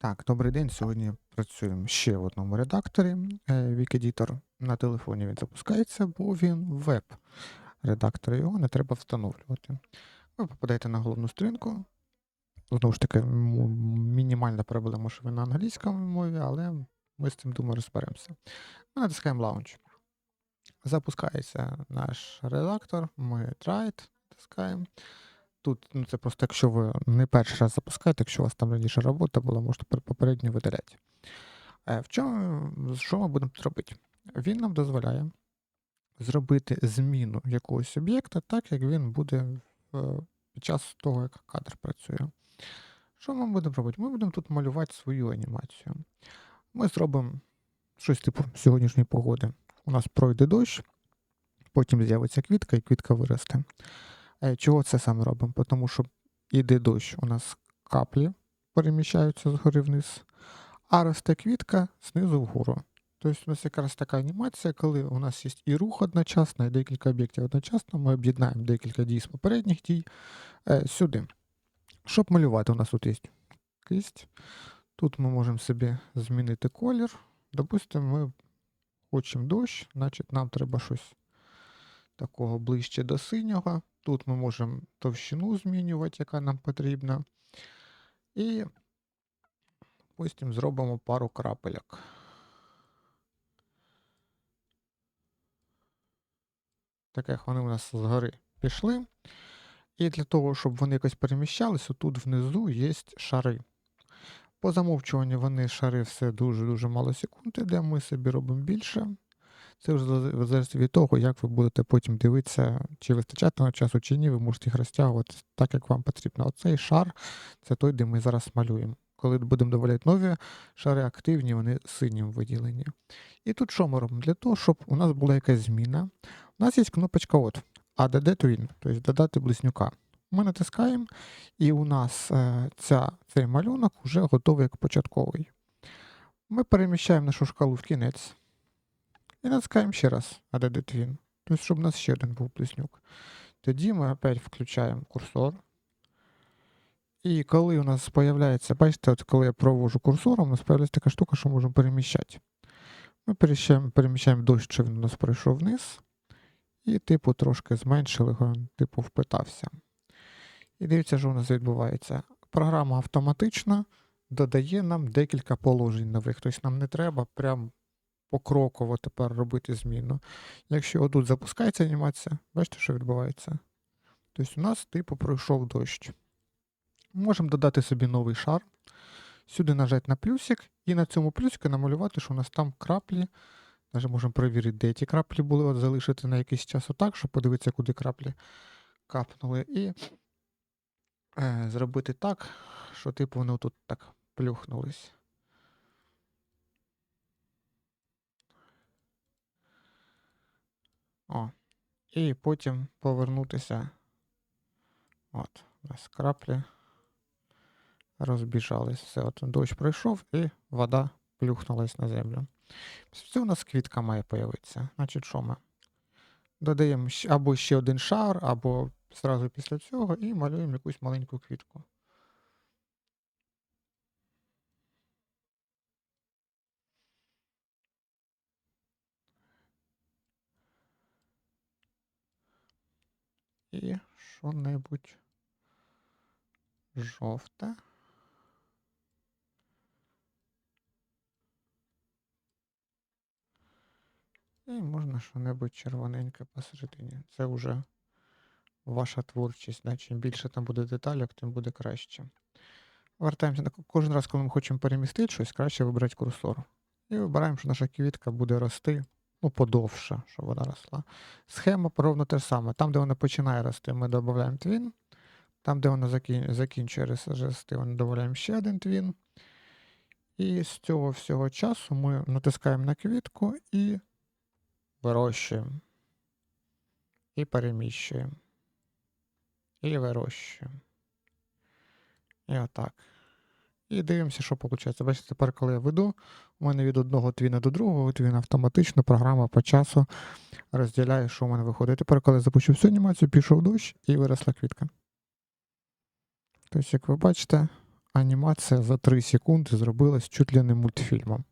Так, добрий день. Сьогодні працюємо ще в одному редакторі. Е, Wikeditor на телефоні він запускається, бо він веб-редактор, його не треба встановлювати. Ви попадаєте на головну сторінку. Знову ж таки, мінімальна проблема, що ви на англійському мові, але ми з цим думаю розберемося. Ми натискаємо Launch. Запускається наш редактор, ми Try, натискаємо. Тут ну, це просто якщо ви не перший раз запускаєте, якщо у вас там раніше робота була, можете попередньо видаляти. Е, В чому, що ми будемо тут робити? Він нам дозволяє зробити зміну якогось об'єкта так, як він буде під час того, як кадр працює. Що ми будемо робити? Ми будемо тут малювати свою анімацію. Ми зробимо щось типу сьогоднішньої погоди. У нас пройде дощ, потім з'явиться квітка, і квітка виросте. Е, Чого це саме робимо? Тому що іде дощ, у нас каплі переміщаються згори вниз, а росте квітка знизу вгору. Тобто у нас якраз така анімація, коли у нас є і рух одночасно, і декілька об'єктів одночасно, ми об'єднаємо декілька дій з попередніх дій е, сюди. Щоб малювати, у нас тут є кисть. Тут ми можемо собі змінити колір. Допустимо, ми хочемо дощ, значить нам треба щось такого ближче до синього. Тут ми можемо товщину змінювати, яка нам потрібна. І потім зробимо пару крапельок. Так як вони у нас згори пішли. І для того, щоб вони якось переміщалися, тут внизу є шари. По замовчуванню вони шари все дуже-дуже мало секунд іде, ми собі робимо більше. Це вже залежить- від того, як ви будете потім дивитися, чи вистачатиме часу, чи ні, ви можете їх розтягувати так, як вам потрібно. Оцей шар це той, де ми зараз малюємо. Коли будемо додавати нові шари активні, вони синім виділені. І тут що ми робимо? Для того, щоб у нас була якась зміна, у нас є кнопочка от ADD Twin, тобто додати близнюка. Ми натискаємо, і у нас е, ця, цей малюнок вже готовий як початковий. Ми переміщаємо нашу шкалу в кінець. І натискаємо ще раз ADD Twin. Тобто, щоб у нас ще один був близнюк. Тоді ми опять включаємо курсор. І коли у нас з'являється, бачите, от коли я провожу курсором, у нас з'являється така штука, що можемо переміщати. Ми переміщаємо, переміщаємо дощ, що він у нас пройшов вниз. І, типу, трошки зменшили типу, впитався. І дивіться, що у нас відбувається. Програма автоматично додає нам декілька положень нових. Тобто нам не треба прям покроково тепер робити зміну. Якщо отут запускається анімація, бачите, що відбувається? Тобто у нас, типу, пройшов дощ. Можемо додати собі новий шар. Сюди нажати на плюсик, і на цьому плюсику намалювати, що у нас там краплі. Навіть можемо перевірити, де ті краплі були, от залишити на якийсь час отак, щоб подивитися, куди краплі капнули. І е, зробити так, що типу вони тут так плюхнулись. О. І потім повернутися. От, у нас краплі розбіжались. Все, от дощ пройшов і вода плюхнулась на землю. Після цього у нас квітка має появитися. Значить, що ми? Додаємо або ще один шар, або зразу після цього, і малюємо якусь маленьку квітку. І що-небудь жовте. І можна що-небудь червоненьке посередині. Це вже ваша творчість. Да? Чим більше там буде деталек, тим буде краще. Вертаємося кожен раз, коли ми хочемо перемістити щось, краще вибрати курсор. І вибираємо, що наша квітка буде рости, ну, подовше, щоб вона росла. Схема ровно те ж саме. Там, де вона починає рости, ми додаємо твін. Там, де вона закінчує рости, ми додаємо ще один твін. І з цього всього часу ми натискаємо на квітку і вирощуємо. І переміщуємо. І вирощуємо. І отак. І дивимося, що виходить. Бачите, тепер, коли я веду, у мене від одного твіна до другого твіна автоматично програма по часу розділяє, що у мене виходить. Тепер, коли я запущу всю анімацію, пішов дощ і виросла квітка. Тобто, як ви бачите, анімація за 3 секунди зробилась чуть ли не мультфільмом.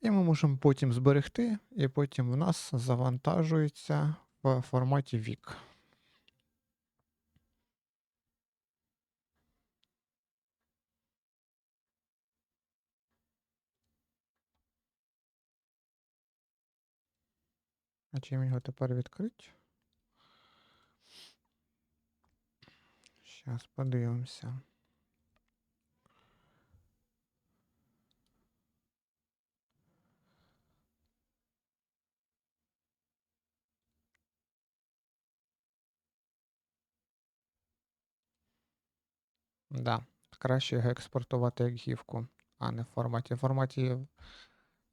І ми можемо потім зберегти, і потім в нас завантажується в форматі VIC. А чим його тепер відкрити? Зараз подивимося. Да, краще його експортувати як гівку, а не в форматі. В форматі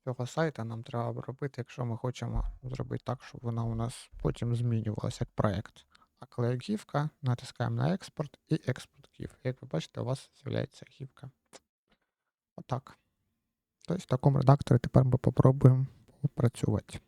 цього сайта нам треба робити, якщо ми хочемо зробити так, щоб вона у нас потім змінювалася як проєкт. А коли гівка, натискаємо на експорт і експорт гів. Як ви бачите, у вас з'являється гівка. Отак. Тобто в такому редакторі тепер ми попробуємо попрацювати.